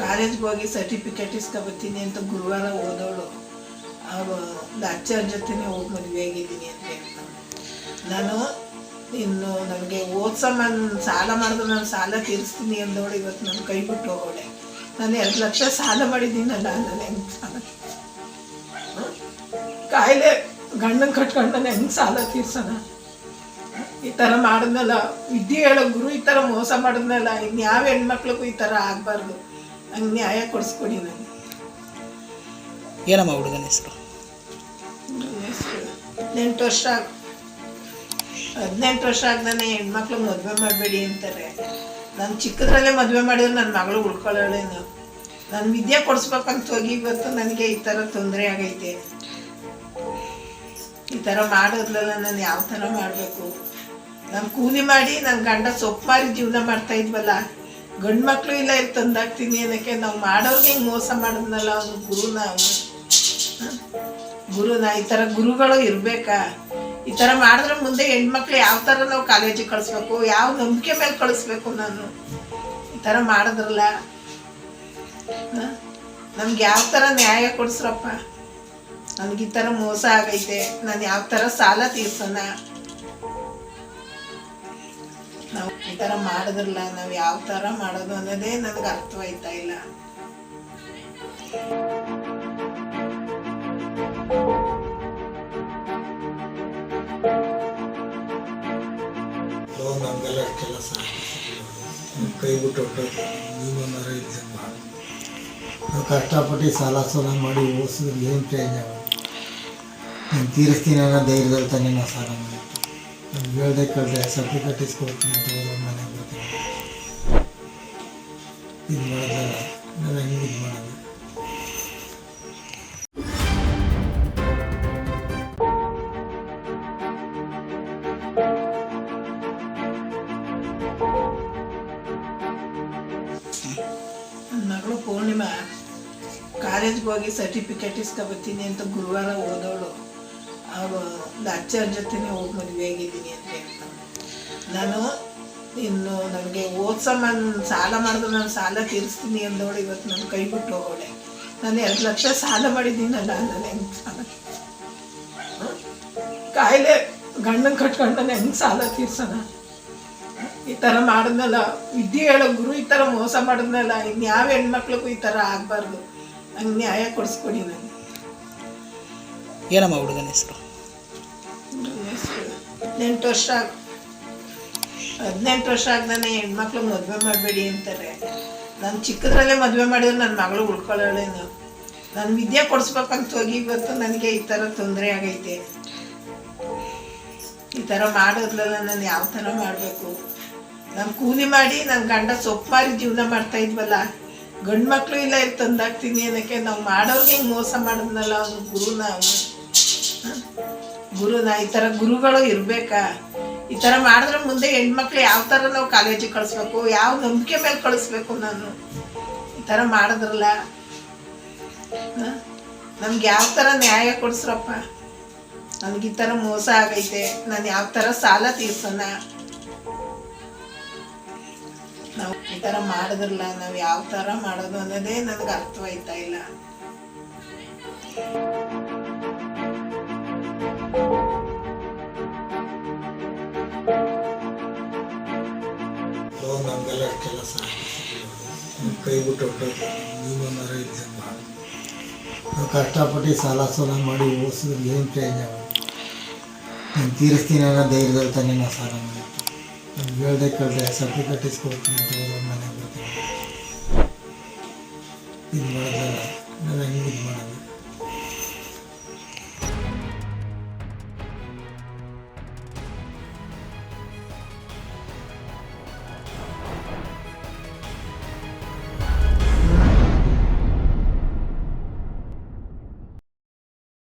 ಕಾಲೇಜ್ಗೆ ಹೋಗಿ ಸರ್ಟಿಫಿಕೇಟ್ ಇಸ್ಕೊಬರ್ತೀನಿ ಅಂತ ಗುರುವಾರ ಓದೋಳು. ಅವರು ಅಜ್ಜರ ಜೊತೆನೇ ಹೋಗಿ ಮದುವೆ ಆಗಿದ್ದೀನಿ ಅಂತ ನಾನು ಇನ್ನು ನನಗೆ ಓದ್ಸಮ್ಮನ್ ಸಾಲ ಮಾಡಿದ್ರು ನಾನು ಸಾಲ ತೀರಿಸ್ತೀನಿ ಅಂದವಳು ಇವತ್ತು ನಾನು ಕೈ ಬಿಟ್ಟು ಹೋಗೋಳೆ. ನಾನು ಎರಡು ಲಕ್ಷ ಸಾಲ ಮಾಡಿದ್ದೀನಲ್ಲ ನಾನು ಹೆಂಗೆ ಸಾಲ? ಕಾಯಿಲೆ ಗಂಡನ ಕಟ್ಕೊಂಡು ನಾನು ಹೆಂಗೆ ಸಾಲ ತೀರ್ಸೋಣ? ಈ ಥರ ಮಾಡಿದ್ನಲ್ಲ ವಿದ್ಯೆ ಹೇಳೋ ಗುರು ಈ ಥರ ಮೋಸ ಮಾಡಿದ್ನಲ್ಲ ಇನ್ಯಾವ ಹೆಣ್ಮಕ್ಳಿಗೂ ಈ ಥರ ಆಗಬಾರ್ದು. ಹಂಗೆ ನ್ಯಾಯ ಕೊಡಿಸ್ಕೊಡಿ ನಾನು ಏನಮ್ಮ ಹುಡುಗನ ಹೆಸರು? ಹದಿನೆಂಟು ವರ್ಷ ಆಗ್- ಹದಿನೆಂಟು ವರ್ಷ ಆಗ್ದಾನೆ ಹೆಣ್ಮಕ್ಳು ಮದುವೆ ಮಾಡಬೇಡಿ ಅಂತಾರೆ. ನಾನು ಚಿಕ್ಕದ್ರಲ್ಲೇ ಮದುವೆ ಮಾಡಿದ್ರೆ ನನ್ನ ಮಗಳು ಉಳ್ಕೊಳ್ಳೋಳೇನು ನಾನು. ವಿದ್ಯೆ ಕೊಡಿಸ್ಬೇಕಂತ ಹೋಗಿ ಇವತ್ತು ನನಗೆ ಈ ಥರ ತೊಂದರೆ ಆಗೈತೆ. ಈ ಥರ ಮಾಡೋದ್ರಲ್ಲ ನಾನು ಯಾವ ಥರ ಮಾಡಬೇಕು? ನಾನು ಕೂಲಿ ಮಾಡಿ ನನ್ನ ಗಂಡ ಸೊಪ್ಪಾರಿ ಜೀವನ ಮಾಡ್ತಾ ಇದ್ವಲ್ಲ, ಗಂಡು ಮಕ್ಕಳು ಇಲ್ಲ ಇಲ್ಲಿ ತಂದಾಗ್ತೀನಿ ಅನ್ನೋಕ್ಕೆ ನಾವು ಮಾಡೋರ್ಗೆ ಹಿಂಗೆ ಮೋಸ ಮಾಡಿದ್ನಲ್ಲ ಅವನು ಗುರುನ ನಾವು. ಗುರುನ ಈ ಥರ ಗುರುಗಳು ಇರಬೇಕಾ? ಈ ಥರ ಮಾಡಿದ್ರೆ ಮುಂದೆ ಹೆಣ್ಮಕ್ಳು ಯಾವ ಥರ ನಾವು ಕಾಲೇಜಿಗೆ ಕಳಿಸ್ಬೇಕು, ಯಾವ ನಂಬಿಕೆ ಮೇಲೆ ಕಳಿಸ್ಬೇಕು ನಾನು? ಈ ಥರ ಮಾಡಿದ್ರಲ್ಲ? ನಮ್ಗೆ ಯಾವ ಥರ ನ್ಯಾಯ ಕೊಡಿಸ್ರಪ್ಪ? ನನಗೆ ಈ ಥರ ಮೋಸ ಆಗೈತೆ, ನಾನು ಯಾವ ಥರ ಸಾಲ ತೀರ್ಸೋಣ? ನಾವು ಈ ಥರ ಮಾಡಿದ್ರಲ್ಲ, ನಾವು ಯಾವ ಥರ ಮಾಡೋದು ಅನ್ನೋದೇ ನನಗೆ ಅರ್ಥವಾಯ್ತಾ ಇಲ್ಲ. ನಮಗೆಲ್ಲ ಕೆಲಸ ಕೈ ಬಿಟ್ಟು ಹೊಟ್ಟೋದು ನೀವೊಂದಾರ ಇದ್ದೆ ಮಾಡಿ ಕಷ್ಟಪಟ್ಟು ಸಾಲ ಸೋಲ ಮಾಡಿ ಓದಿಸಿದ್ರೆ ಏನು ಪ್ರಯೋಜನ? ನಾನು ತೀರಿಸ್ತೀನಿ ಅನ್ನೋ ಧೈರ್ಯದಲ್ಲಿ ತಾನೇ ನಾವು ಸಾಲ ನಾನು ಹೇಳ್ದೆ ಕೇಳ್ದೆ ಸರ್ಟಿಫಿಕೇಟ್ ಇಸ್ಕೊಡ್ತೀನಿ ಅಂತ ನಾನು ಮಗಳು ಪೂರ್ಣಿಮಾ ಕಾಲೇಜ್ಗೆ ಹೋಗಿ ಸರ್ಟಿಫಿಕೇಟ್ ಇಸ್ಕೊಬತ್ತೀನಿ ಅಂತ ಗುರುವಾರ ಓದೋಳು. ಅವರು ಲೆಕ್ಚರ್ ಜೊತೆನೇ ಹೋಗಿ ಮದುವೆ ಆಗಿದ್ದೀನಿ ಅಂತ ಹೇಳ್ತಾನೆ. ನಾನು, ಇನ್ನು ನನಗೆ ಓದ್ಸಮ್ಮನ್ ಸಾಲ ಮಾಡಿದ್ರೆ ನಾನು ಸಾಲ ತೀರಿಸ್ತೀನಿ ಅಂದವಳು ಇವತ್ತು ನಾನು ಕೈ ಬಿಟ್ಟು ಹೋಗೋಳೆ. ನಾನು ಎರಡು ಲಕ್ಷ ಸಾಲ ಮಾಡಿದ್ದೀನಲ್ಲ, ನಾನು ಹೆಂಗೆ ಸಾಲ? ಕಾಯಿಲೆ, ಗಂಡನ ಕಟ್ಕೊಂಡು ನಾನು ಹೆಂಗೆ ಸಾಲ ತೀರ್ಸೋಣ? ಈ ಥರ ಮಾಡಿದ್ನಲ್ಲ, ವಿದ್ಯೆ ಹೇಳೋ ಗುರು ಈ ಥರ ಮೋಸ ಮಾಡಿದ್ನಲ್ಲ ಇನ್ಯಾವ ಹೆಣ್ಮಕ್ಳಿಗೂ ಈ ಥರ ಆಗಬಾರ್ದು? ಹಂಗೆ ನ್ಯಾಯ ಕೊಡಿಸ್ಕೊಡಿ ನಾನು ಏನಮ್ಮ ಹುಡುಗನ ಹೆಸರು? ಹದಿನೆಂಟು ವರ್ಷ ಹದಿನೆಂಟು ವರ್ಷ ಆಗ್ದಾನೆ ಹೆಣ್ಮಕ್ಳು ಮದುವೆ ಮಾಡಬೇಡಿ ಅಂತಾರೆ. ನಾನು ಚಿಕ್ಕದ್ರಲ್ಲೇ ಮದುವೆ ಮಾಡಿದ್ರೆ ನನ್ನ ಮಗಳು ಉಳ್ಕೊಳ್ಳೋಳೇನು ನಾನು ವಿದ್ಯೆ ಕೊಡಿಸ್ಬೇಕಂತ ಹೋಗಿ ಇವತ್ತು ನನಗೆ ಈ ಥರ ತೊಂದರೆ ಆಗೈತೆ. ಈ ಥರ ಮಾಡೋದ್ರಲ್ಲ ನಾನು ಯಾವ ಥರ ಮಾಡಬೇಕು? ನಾನು ಕೂಲಿ ಮಾಡಿ ನನ್ನ ಗಂಡ ಸೊಪ್ಪು ಮಾರಿ ಜೀವನ ಮಾಡ್ತಾ ಇದ್ವಲ್ಲ, ಗಂಡು ಮಕ್ಕಳು ಇಲ್ಲ ಇಲ್ಲಿ ತಂದಾಗ್ತೀನಿ ಅನ್ನೋಕ್ಕೆ ನಾವು ಮಾಡೋರ್ಗೆ ಹಿಂಗೆ ಮೋಸ ಮಾಡಿದ್ನಲ್ಲ ಅವನು ಗುರುನ ಅವನು. ಗುರುನ ಈ ಥರ ಗುರುಗಳು ಇರಬೇಕಾ. ಈ ಥರ ಮಾಡಿದ್ರೆ ಮುಂದೆ ಹೆಣ್ಮಕ್ಳು ಯಾವ ಥರ ನಾವು ಕಾಲೇಜಿಗೆ ಕಳಿಸ್ಬೇಕು, ಯಾವ ನಂಬಿಕೆ ಮೇಲೆ ಕಳಿಸ್ಬೇಕು ನಾನು. ಈ ಥರ ಮಾಡಿದ್ರಲ್ಲ. ನಮ್ಗೆ ಯಾವ ಥರ ನ್ಯಾಯ ಕೊಡಿಸ್ರಪ್ಪ? ನನಗೆ ಈ ಥರ ಮೋಸ ಆಗೈತೆ. ನಾನು ಯಾವ ಥರ ಸಾಲ ತೀರ್ಸೋಣ? ನಾವು ಈ ಥರ ಮಾಡಿದ್ರಲ್ಲ, ನಾವು ಯಾವ ಥರ ಮಾಡೋದು ಅನ್ನೋದೇ ನನಗೆ ಅರ್ಥವಾಯ್ತಾ ಇಲ್ಲ. ಕೈ ಬಿಟ್ಟು ಹೊಟ್ಟೋದು ನೀವೊಂದಾರ ಇದ್ದೆ ಮಾಡಿ ನಾವು ಕಷ್ಟಪಟ್ಟು ಸಾಲ ಸೋಲ ಮಾಡಿ ಓದಿಸಿದ್ರೆ ಏನು ಪ್ರಯೋಜನ? ನಾನು ತೀರಿಸ್ತೀನಿ ಅನ್ನೋ ಧೈರ್ಯದಲ್ಲಿ ತಾನೇ ನಾವು ಸಾಲ ಮಾಡಿ ನಾನು ಹೇಳ್ದೆ ಕೇಳಿದೆ ಸರ್ಟಿಫಿಕೇಟ್ ಇಸ್ಕೊಡ್ತೀನಿ ಅಂತ ಹೋದ್ರೆ ಮನೆಗೆ ಬರ್ತೀನಿ. ಇದು ಮಾಡಿದ್ರೆ ನಾನು ಹೆಂಗೆ ಇದು ಮಾಡೋದು?